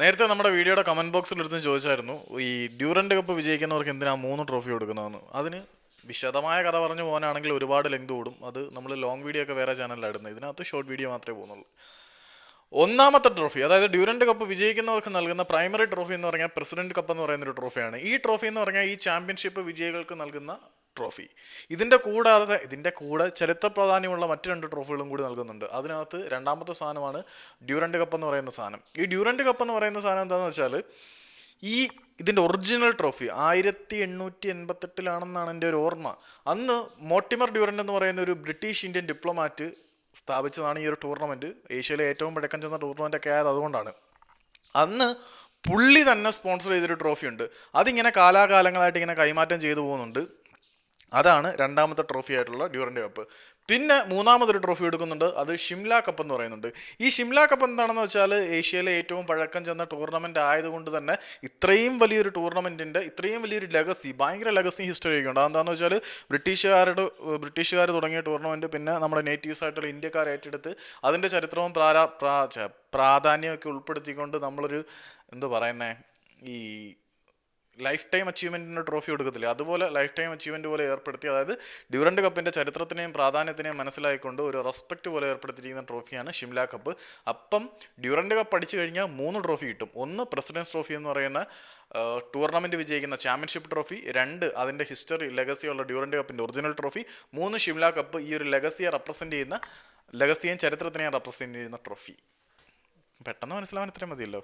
നേരത്തെ നമ്മുടെ വീഡിയോയുടെ കമന്റ് ബോക്സിൽ എടുത്ത് ചോദിച്ചായിരുന്നു ഈ ഡ്യൂറന്റ് കപ്പ് വിജയിക്കുന്നവർക്ക് എന്തിനാ മൂന്ന് ട്രോഫി കൊടുക്കുന്നതെന്ന്? അതിന് വിശദമായ കഥ പറഞ്ഞു പോകാനാണെങ്കിൽ ഒരുപാട് ലെങ്ത് കൂടും. അത് നമ്മൾ ലോങ് വീഡിയോ ഒക്കെ വേറെ ചാനലിലാണ് ഇടുന്നത്. ഇതിനകത്ത് ഷോർട്ട് വീഡിയോ മാത്രമേ പോകുന്നുള്ളൂ. ഒന്നാമത്തെ ട്രോഫി അതായത് ഡ്യൂറന്റ് കപ്പ് വിജയിക്കുന്നവർക്ക് നൽകുന്ന പ്രൈമറി ട്രോഫി എന്ന് പറഞ്ഞാൽ പ്രസിഡന്റ് കപ്പ് എന്ന് പറയുന്ന ഒരു ട്രോഫിയാണ് ഈ ട്രോഫി എന്ന് പറഞ്ഞാൽ ഈ ചാമ്പ്യൻഷിപ്പ് വിജയികൾക്ക് നൽകുന്ന ട്രോഫി ഇതിന്റെ കൂടാതെ ഇതിന്റെ കൂടെ ചരിത്ര പ്രാധാന്യമുള്ള മറ്റു രണ്ട് ട്രോഫികളും കൂടി നൽകുന്നുണ്ട്. അതിനകത്ത് രണ്ടാമത്തെ സാധനമാണ് ഡ്യൂറന്റ് കപ്പ് എന്ന് പറയുന്ന സാധനം. ഈ ഡ്യൂറന്റ് കപ്പ് എന്ന് പറയുന്ന സാധനം എന്താണെന്ന് വെച്ചാൽ ഈ ഇതിന്റെ ഒറിജിനൽ ട്രോഫി ആയിരത്തി എണ്ണൂറ്റി എൺപത്തെട്ടിലാണെന്നാണ് എന്റെ ഒരു ഓർമ്മ. അന്ന് മോട്ടിമർ ഡ്യൂറന്റ് എന്ന് പറയുന്ന ഒരു ബ്രിട്ടീഷ് ഇന്ത്യൻ ഡിപ്ലോമാറ്റ് സ്ഥാപിച്ചതാണ് ഈ ഒരു ടൂർണമെന്റ് ഏഷ്യയിലെ ഏറ്റവും പഴക്കം ചെന്ന ടൂർണമെന്റ് ഒക്കെ ആയത് അതുകൊണ്ടാണ്. അന്ന് പുള്ളി തന്നെ സ്പോൺസർ ചെയ്തൊരു ട്രോഫി ഉണ്ട്. അതിങ്ങനെ കാലാകാലങ്ങളായിട്ട് ഇങ്ങനെ കൈമാറ്റം ചെയ്തു പോകുന്നുണ്ട്. അതാണ് രണ്ടാമത്തെ ട്രോഫി ആയിട്ടുള്ള ഡ്യൂറന്റ് കപ്പ് പിന്നെ മൂന്നാമതൊരു ട്രോഫി എടുക്കുന്നുണ്ട് അത് ഷിംല കപ്പ് എന്ന് പറയുന്നുണ്ട്. ഈ ഷിംല കപ്പ് എന്താണെന്ന് വെച്ചാൽ ഏഷ്യയിലെ ഏറ്റവും പഴക്കം ചെന്ന ടൂർണമെന്റ് ആയതുകൊണ്ട് തന്നെ ഇത്രയും വലിയൊരു ടൂർണമെന്റിന്റെ ഇത്രയും വലിയൊരു ലെഗസി ഭയങ്കര ലെഗസി ഹിസ്റ്ററി ഒക്കെ ഉണ്ട്. അതെന്താണെന്ന് വെച്ചാൽ ബ്രിട്ടീഷുകാരുടെ ബ്രിട്ടീഷുകാർ തുടങ്ങിയ ടൂർണമെന്റ് പിന്നെ നമ്മുടെ നേറ്റീവ്സ് ആയിട്ടുള്ള ഇന്ത്യക്കാർ ഏറ്റെടുത്ത് അതിന്റെ ചരിത്രവും പ്രാ പ്രാധാന്യമൊക്കെ ഉൾപ്പെടുത്തിക്കൊണ്ട് നമ്മളൊരു എന്താ പറയുന്നേ ഈ ലൈഫ് ടൈം അച്ചീവ്മെന്റിന് ട്രോഫി കൊടുക്കത്തില്ല? അതുപോലെ ലൈഫ് ടൈം അച്ചീവ്മെന്റ് പോലെ ഏർപ്പെടുത്തി അതായത് ഡ്യൂറൻഡ് കപ്പിന്റെ ചരിത്രത്തിനെയും പ്രാധാന്യത്തിനെയും മനസ്സിലായിക്കൊണ്ട് ഒരു റെസ്പെക്റ്റ് പോലെ ഏർപ്പെടുത്തിയിരിക്കുന്ന ട്രോഫിയാണ് ഷിംല കപ്പ് അപ്പം ഡ്യൂറൻഡ് കപ്പ് അടിച്ചു കഴിഞ്ഞാൽ മൂന്ന് ട്രോഫി കിട്ടും. ഒന്ന് പ്രസിഡൻസ് ട്രോഫി എന്ന് പറയുന്ന ടൂർണമെന്റ് വിജയിക്കുന്ന ചാമ്പ്യൻഷിപ്പ് ട്രോഫി രണ്ട് അതിന്റെ ഹിസ്റ്ററി ലെഗസിയുള്ള ഡ്യൂറൻഡ് കപ്പിന്റെ ഒറിജിനൽ ട്രോഫി മൂന്ന് ഷിംല കപ്പ് ഈ ഒരു ലെഗസിയെ റെപ്രസെന്റ് ചെയ്യുന്ന ലെഗസിയെയും ചരിത്രത്തിനെയും റെപ്രസെന്റ് ചെയ്യുന്ന ട്രോഫി പെട്ടെന്ന് മനസ്സിലാവാൻ ഇത്രയും മതിയല്ലോ.